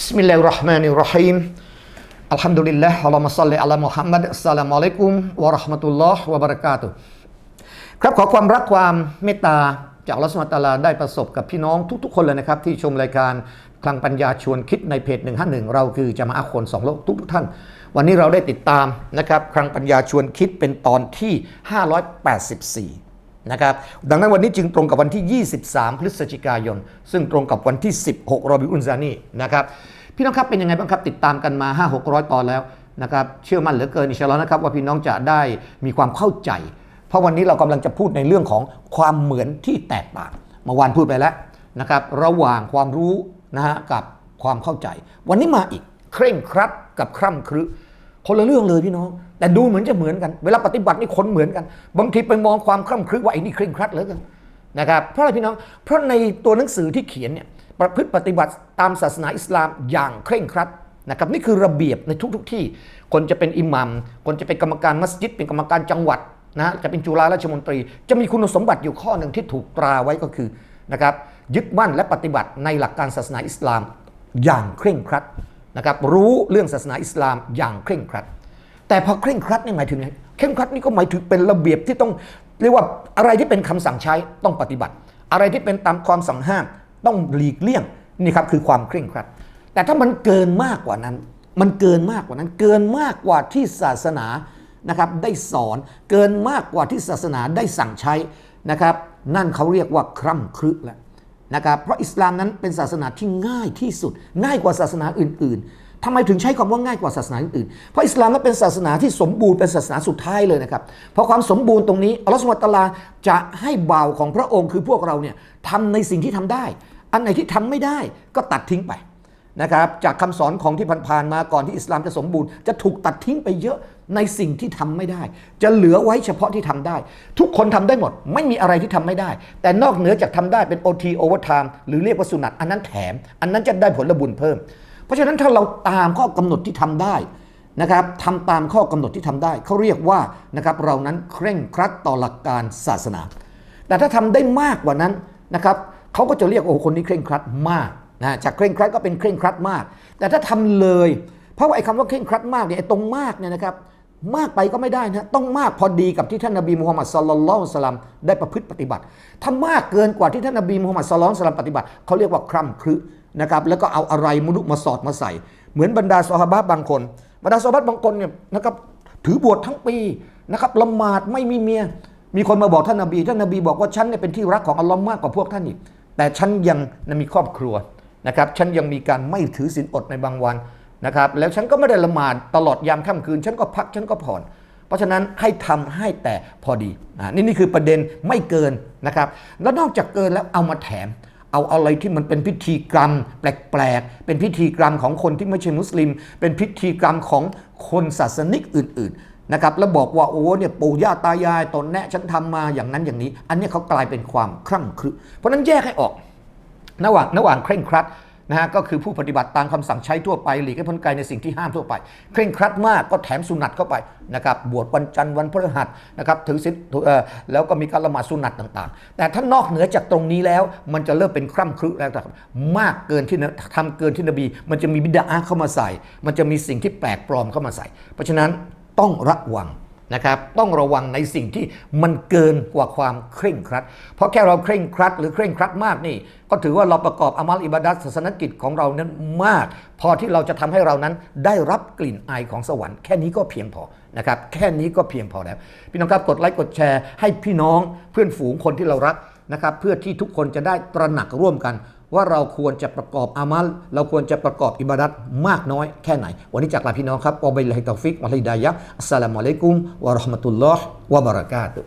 Bismillahirrahmanirrahim. Alhamdulillah, Allahumma salli ala Muhammad. Assalamualaikum warahmatullahi wabarakatuh. ครับขอความรักความเมตตาจากอัลสุาตาลาได้ประสบกับพี่น้องทุกๆ คนเลยนะครับ ที่ชมรายการคลังปัญญาชวนคิดในเพจ 151 เราคือจะมาอัคนสองโลกทุกๆท่าน วันนี้เราได้ติดตามนะครับคลังปัญญาชวนคิดเป็นตอนที่ 584 นะครับดังนั้นวันนี้จึงตรงกับวันที่ 23 พฤศจิกายน ซึ่งตรงกับวันที่ 16 รอบิอุนซานีนะครับพี่น้องครับเป็นยังไงบ้างครับ ติดตามกันมา 5 600 ตอนแล้วนะครับเชื่อมั่นเหลือเกินอิชาลอนะครับว่าพี่น้องจะได้มีความเข้าใจ เพราะวันนี้เรากำลังจะพูดในเรื่องของความเหมือนที่แตกต่างเมื่อวานพูดไปแล้วนะครับระหว่างความรู้นะฮะกับความเข้าใจ วันนี้มาอีกเคร่งครัดกับคร่ำครึ คนละเรื่องเลยพี่น้อง แต่ดูเหมือนจะเหมือนกัน เวลาปฏิบัตินี่คนเหมือนกัน บางทีไปมองความคร่ำครึกว่าไอ้นี่เคร่งครัดเหลือเกินนะครับเพราะอะไรพี่น้อง เพราะในตัวหนังสือที่เขียนเนี่ยประพฤติปฏิบัติตามศาสนาอิสลามอย่างเคร่งครัดนะครับนี่คือระเบียบในทุกๆทที่ คนจะเป็นอิหมัมคนจะเป็นกรรมการมัสยิด เป็นกรรมการจังหวัดนะจะเป็นจุฬาราชมนตรี จะมีคุณสมบัติอยู่ข้อหนึ่งที่ถูกตราไว้ก็คือนะครับยึดมั่นและปฏิบัติในหลักการศาสนาอิสลามอย่างเคร่งครัด นะครับรู้เรื่องศาสนาอิสลามอย่างเคร่งครัด แต่พอเคร่งครัดนี่หมายถึงไงเคร่งครัดนี่ก็หมายถึงเป็นระเบียบที่ต้องเรียกว่าอะไรที่เป็นคำสั่งใช้ต้องปฏิบัติ อะไรที่เป็นตามความสั่งห้ามต้องหลีกเลี่ยงนี่ครับคือความเคร่งครัด แต่ถ้ามันเกินมากกว่านั้น มันเกินมากกว่านั้น เกินมากกว่าที่ศาสนานะครับได้สอนเกินมากกว่าที่ศาสนาได้สั่งใช้นะครับ นั่นเขาเรียกว่าคร่ำครึแล้ว นะครับเพราะอิสลามนั้นเป็นศาสนาที่ง่ายที่สุด ง่ายกว่าศาสนาอื่น ๆทำไมถึงใช้คำว่าง่ายกว่าศาสนาอื่นๆเพราะอิสลามนั้นเป็นศาสนาที่สมบูรณ์เป็นศาสนาสุดท้ายเลยนะครับเพราะความสมบูรณ์ตรงนี้อัลลอฮฺสุลตาลาจะให้บ่าวของพระองค์คือพวกเราเนี่ยทำในสิ่งที่ทำได้ อันไหนที่ทำไม่ได้ก็ตัดทิ้งไป นะครับจากคำสอนของที่ผ่านๆมาก่อนที่อิสลามจะสมบูรณ์จะถูกตัดทิ้งไปเยอะในสิ่งที่ทำไม่ได้ จะเหลือไว้เฉพาะที่ทำได้ ทุกคนทำได้หมด ไม่มีอะไรที่ทำไม่ได้ แต่นอกเหนือจากทำได้เป็น OT overtime หรือเรียกว่าสุนัตอันนั้นแถม อันนั้นจะได้ผลบุญเพิ่ม เพราะฉะนั้นถ้าเราตามข้อกำหนดที่ทำได้นะครับทำตามข้อกำหนดที่ทำได้เขาเรียกว่านะครับเรานั้นเคร่งครัดต่อหลักการศาสนา แต่ถ้าทำได้มากกว่านั้นนะครับเขาก็จะเรียกโอ้คนนี้เคร่งครัดมาก นะจากเคร่งครัดก็เป็นเคร่งครัดมาก แต่ถ้าทำเลย เพราะว่าไอ้คำว่าเคร่งครัดมากเนี่ยไอ้ตรงมากเนี่ยนะครับมากไปก็ไม่ได้นะต้องมากพอดีกับที่ท่านนบีมุฮัมมัดสลลัลลอฮุสลัมได้ประพฤติปฏิบัติถ้ามากเกินกว่าที่ท่านนบีมุฮัมมัดสลลัลสลัมปฏิบัติเขาเรียกว่าคร่ำครึนะครับแล้วก็เอาอะไรมุนุมาสอดมาใส่ เหมือนบรรดาซอฮาบะบางคนบรรดาซอฮาบะบางคนเนี่ยนะครับถือบวชทั้งปีนะครับละหมาดไม่มีเมีย มีคนมาบอกท่านนบีท่านนบีบอกว่าฉันเนี่ยเป็นที่รักของอัลลอฮ์มากกว่าพวกท่านอีกแต่ฉันยังมีครอบครัว นะครับฉันยังมีการไม่ถือศีลอดในบางวันนะครับแล้วฉันก็ไม่ได้ละหมาดตลอดยามค่ำคืน ฉันก็พักฉันก็ผ่อน เพราะฉะนั้นให้ทำให้แต่พอดีอ่านี่นี่คือประเด็นไม่เกินนะครับแล้วนอกจากเกินแล้วเอามาแถม เอาอะไรที่มันเป็นพิธีกรรม แปลกๆเป็นพิธีกรรมของคนที่ไม่ใช่มุสลิม เป็นพิธีกรรมของคนศาสนิกอื่น ๆนะครับ แล้วบอกว่าโอ้เนี่ยปู่ย่าตายายตนแนะฉันทำมาอย่างนั้นอย่างนี้ อันนี้เขากลายเป็นความคร่ำครึเพราะนั้นแยกให้ออก ระหว่างระหว่างเคร่งครัดนะฮะก็คือผู้ปฏิบัติตามคำสั่งใช้ทั่วไปหลีกให้พ้นไกลในสิ่งที่ห้ามทั่วไป เคร่งครัดมากก็แถมสุนัตเข้าไปนะครับบวชวันจันทร์วันพฤหัสนะครับถือศีลแล้วก็มีการละหมาดสุนัตต่างๆ แต่ถ้านอกเหนือจากตรงนี้แล้ว มันจะเริ่มเป็นคร่ำครึแล้วครับมากเกินที่ทำเกินที่นบี มันจะมีบิดาเข้ามาใส่ มันจะมีสิ่งที่แปลกปลอมเข้ามาใส่ เพราะฉะนั้นต้องระวัง นะครับต้องระวังในสิ่งที่มันเกินกว่าความเคร่งครัด เพราะแค่เราเคร่งครัด หรือเคร่งครัดมากนี่ ก็ถือว่าเราประกอบอามัลอิบาดัตศาสนกิจของเรานั้นมาก พอที่เราจะทำให้เรานั้นได้รับกลิ่นอายของสวรรค์แค่นี้ก็เพียงพอนะครับแค่นี้ก็เพียงพอแล้ว พี่น้องครับกดไลค์กดแชร์ให้พี่น้องเพื่อนฝูงคนที่เรารักนะครับเพื่อที่ทุกคนจะได้ตระหนักร่วมกัน ว่าเราควรจะประกอบอามัล เราควรจะประกอบอิบาดัตมากน้อยแค่ไหน วันนี้จากลาพี่น้องครับวะบิลลาฮิตอฟิกวะลิดายะอัสสลามุอะลัยกุมวะราะห์มะตุลลอฮ์วะบะเราะกาตุ